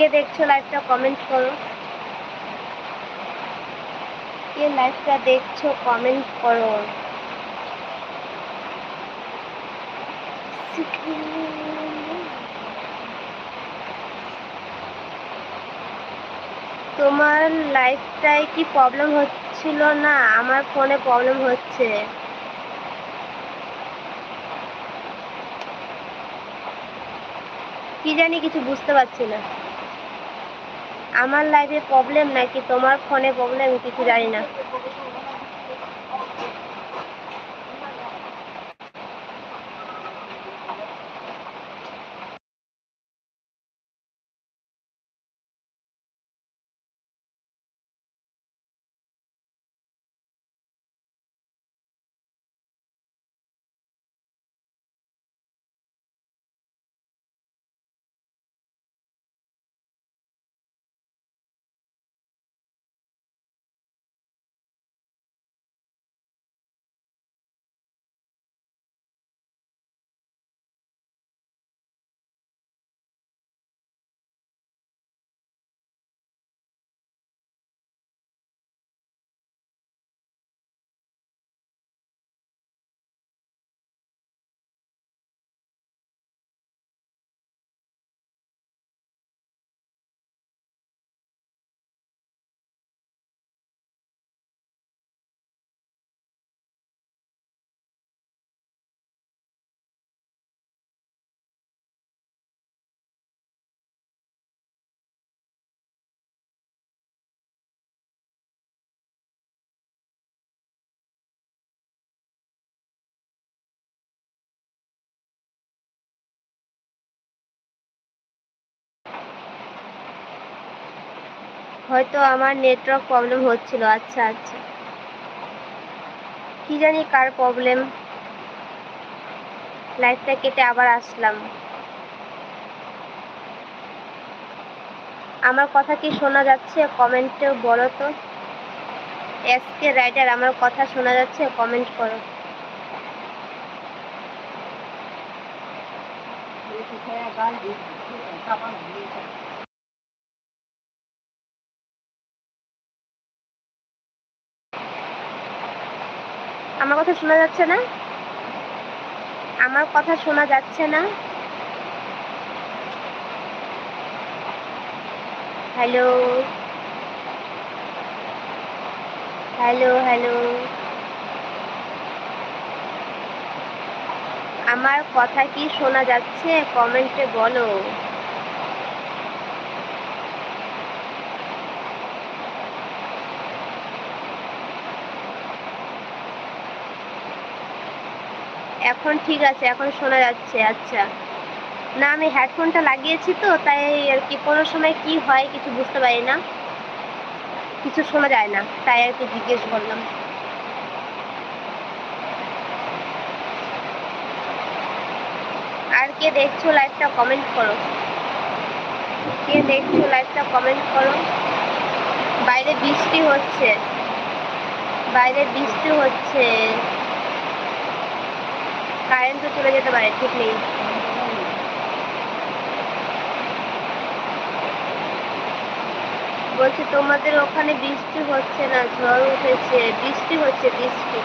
কে দেখছ লাইভটা কমেন্ট করো। কে লাইভটা দেখছ কমেন্ট করো। তোমার লাইফটায় কি প্রবলেম হচ্ছিল না? আমার ফোনে প্রবলেম হচ্ছে। কি জানি কিছু বুঝতে পারছি না। আমার লাইফে প্রবলেম নাকি তোমার ফোনে প্রবলেম কিছু জানি না। হয়তো আমার নেটওয়ার্ক প্রবলেম হচ্ছিল। আচ্ছা আচ্ছা। কি জানি কার প্রবলেম। লাইফটা কেটে আবার আসলাম। আমার কথা কি শোনা যাচ্ছে? কমেন্টে বলো তো। এসকে রাইটার আমার কথা শোনা যাচ্ছে? কমেন্ট করো। আমার কথা শোনা যাচ্ছে না? আমার কথা শোনা যাচ্ছে না? হ্যালো হ্যালো হ্যালো আমার কথা কি শোনা যাচ্ছে? কমেন্টে বলো। এখন ঠিক আছে, এখন শোনা যাচ্ছে আচ্ছা। না, আমি হেডফোনটা লাগিয়েছি তো, তাই আর কি, কোনো সময় কি হয় কিছু বুঝতে পারি না। কিছু শোনা যায় না, তাই আর কি জিজ্ঞেস করলাম। আর কে দেখছ লাইভটা কমেন্ট করো। কে দেখছ লাইভটা কমেন্ট করো। বাইরে বৃষ্টি হচ্ছে। বাইরে বৃষ্টি হচ্ছে। কারেন্ট তো চলে যেতে পারে, ঠিক নেই। বলছি, তোমাদের ওখানে বৃষ্টি হচ্ছে না? ঝড় উঠেছে। বৃষ্টি হচ্ছে, বৃষ্টি।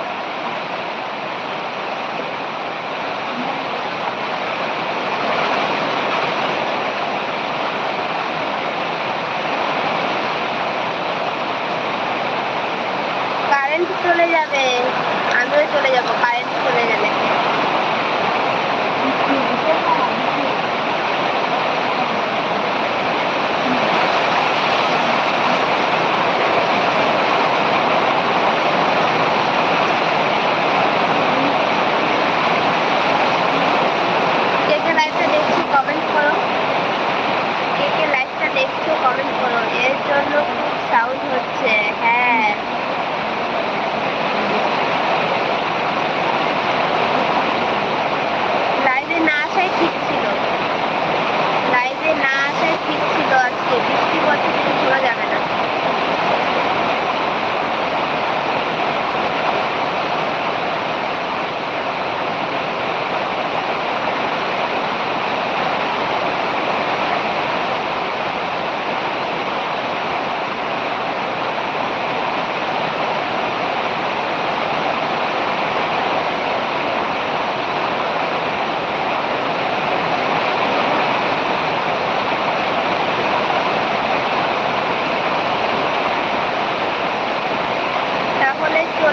কারেন্ট চলে যাবে। আমিও চলে যাব, কারেন্ট চলে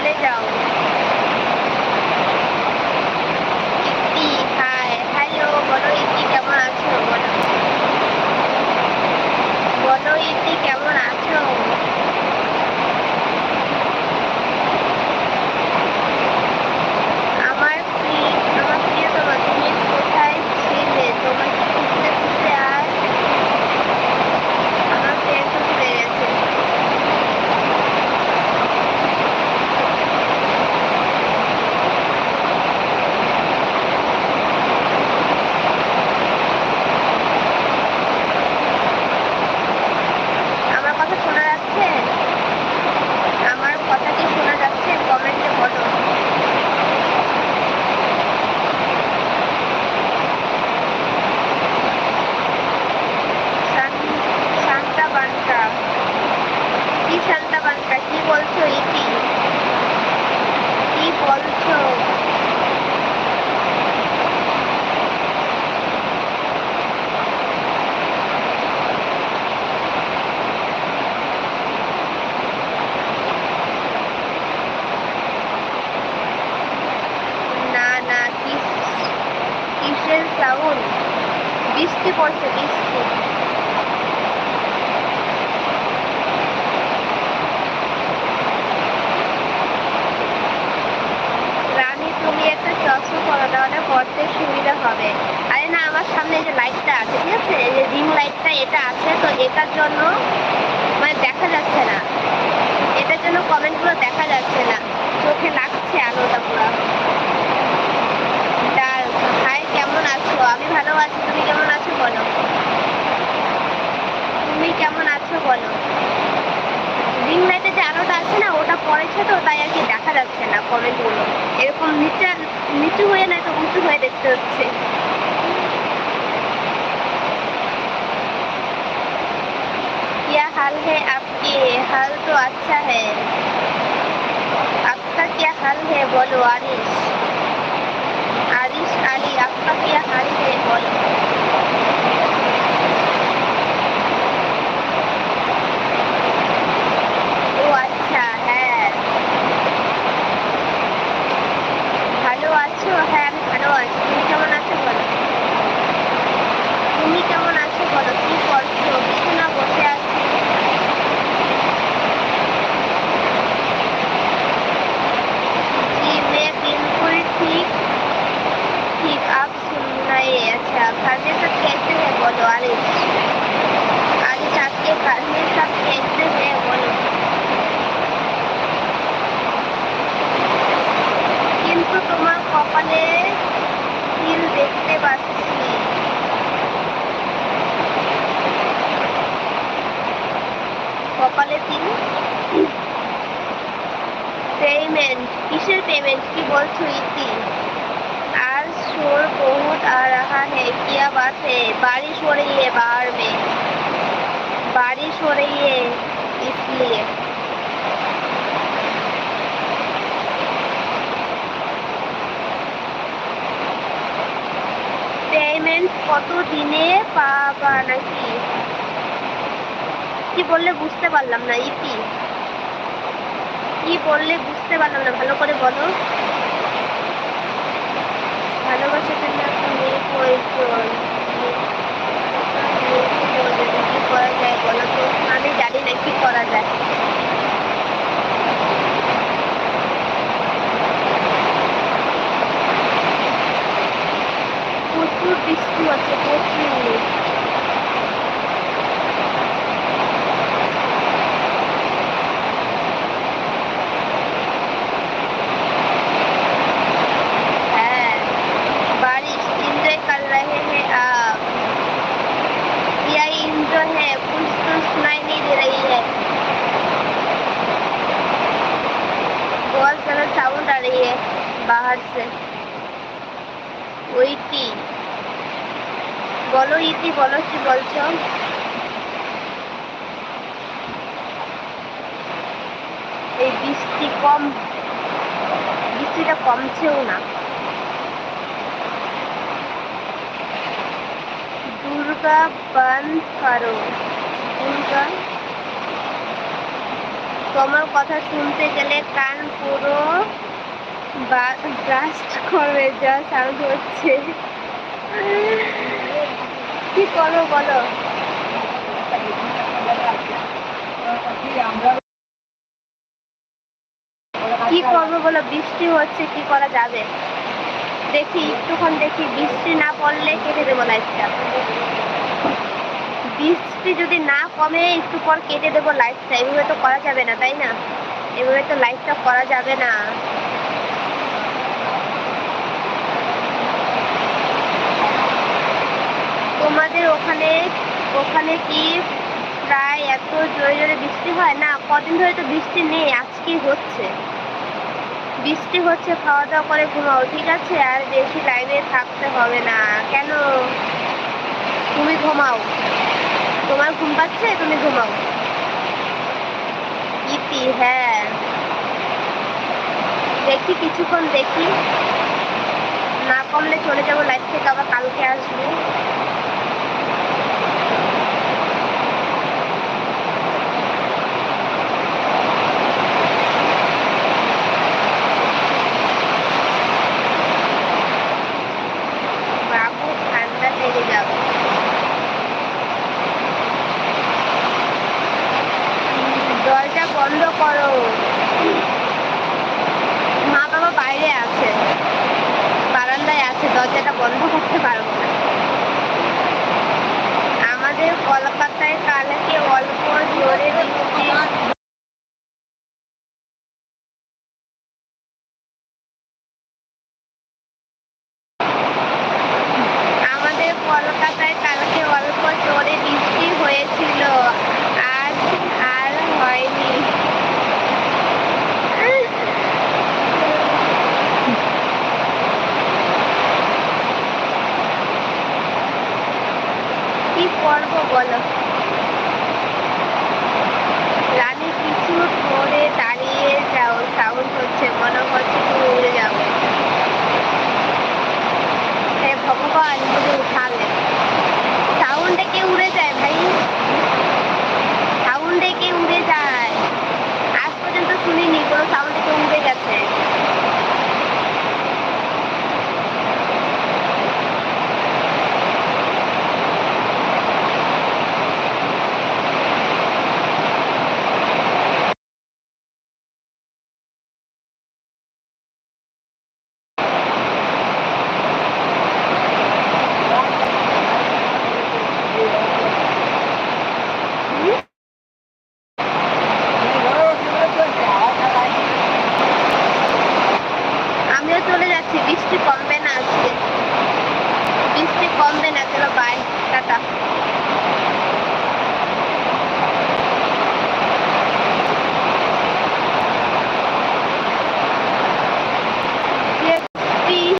Monica. পড়ছে বৃষ্টি রানী, তুমি একটা চশমা করো, তাহলে পড়তে সুবিধা হবে। আরে না, আমার সামনে যে লাইটটা আছে, ঠিক আছে? এই যে রিং লাইটটা এটা আছে, তো এটার জন্য মানে দেখা যাচ্ছে না। এটার জন্য কমেন্টগুলো দেখা যাচ্ছে না। চোখে লাগছে আলোটা পুরো। আছো আমি ভালো আছি তুমি কেমন আছো বলো তুমি কেমন আছো বলো রিং লাইটে যে আলোটা আছে না ওটা পড়েছে তো তাই আর কি দেখা যাচ্ছে না কমেন্টগুলো এরকম নিচে নিচু হয়ে নয় তো উঁচু হয়ে দেখতে হচ্ছে क्या हाल है आपके हाल तो अच्छा है आपका क्या हाल है बोलो Aarish pakiyak, pakiyak, alis, telepon. দিয়ে পেমেন্ট কত দিনে পাবা নাকি? কি বললে বুঝতে পারলাম না, ইপি। কি বললে বুঝতে পারলাম না, ভালো করে বলো। ভালোবাসা জন্য প্রয়োজন বলো কি বলছো? এই বৃষ্টি কম, বৃষ্টিটা কমছেও না। দুর্গা বন্ধ করো, দুর্গা। তোমার কথা শুনতে গেলে কান পুরো ব্লাস্ট করবে, যা সাউন্ড হচ্ছে। কি করব বলো? কি করব বলো? বৃষ্টি হচ্ছে, কি করা যাবে? দেখি, একটুক্ষণ দেখি, বৃষ্টি না পড়লে কেটে দেবো লাইটটা বৃষ্টি যদি না কমে, একটু পর কেটে দেবো লাইটটা এভাবে তো করা যাবে না, তাই না? এভাবে তো লাইটটা করা যাবে না। তোমাদের ওখানে ওখানে কি প্রায় এত জোরে জোরে বৃষ্টি হয়? না, কদিন ধরে তো বৃষ্টি নেই আজকেই হচ্ছে। বৃষ্টি হচ্ছে খাওয়া দাওয়া করে ঘুমাও, ঠিক আছে? আর বেশি লাইভে থাকতে হবে না। কেন? তুমি ঘুমাও। তোমার ঘুম পাচ্ছে? তুমি ঘুমাও। ইতি হ্যাঁ। দেখি, কিছুক্ষণ দেখি। না কমলে চলে যাব লাইফ থেকে আবার কালকে আসব। দরজাটা বন্ধ করতে পারব না। আমাদের কলকাতায় কালকে অল্প জোরে বৃষ্টি করব